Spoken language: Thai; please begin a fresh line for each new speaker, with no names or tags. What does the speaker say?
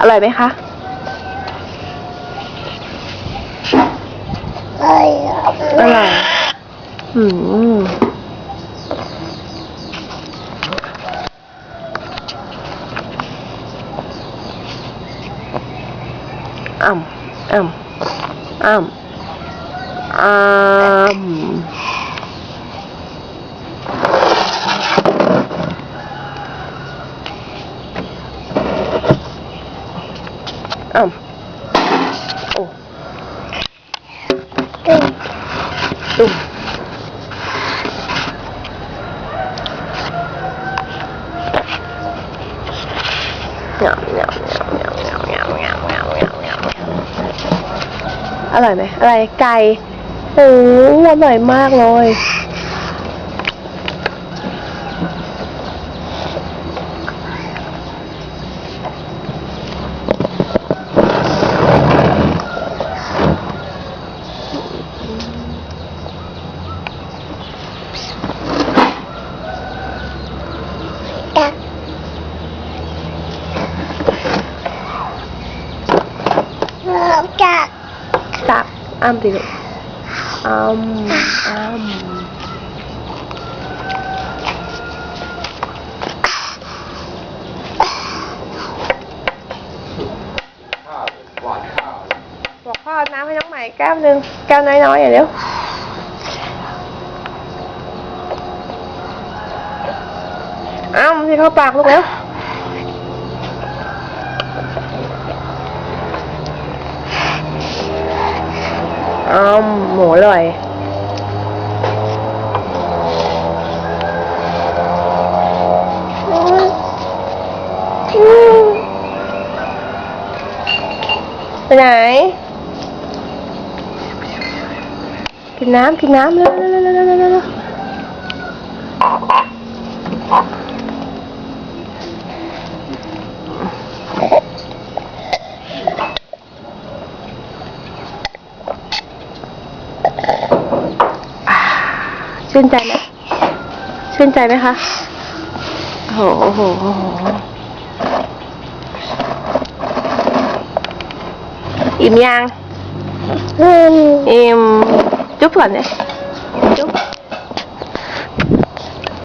อร่อยไหมคะ
เอ้ย
อร่อยอืมอ่ำอ่ำอ่ำอ่ำ อ่ำโอ้
ตึ้ง
ตุ้มเงาเงาเงาเงาเงาเงาเงาเงาเหงาเหงาอร่อยไหมอะไรไก่โอ้อร่อยมากเลย
ta Cạc Cạc Âm thì được. Âm
Âm Một kho ăn nám với nóng mày cáo nương Cáo nói nói vậy điếu อ้าวมีเข้าปากลูกแล้วอ้าวหมูอร่อยไปไหน กินน้ำกินน้ำเร็วเร็วเร็วเร็ว ชื่นใจไหมชื่นใจไหมคะโอ้โหโอ้โหโอ้โหอิ่มยังอิ่มจุ๊บก่อนเนี่ย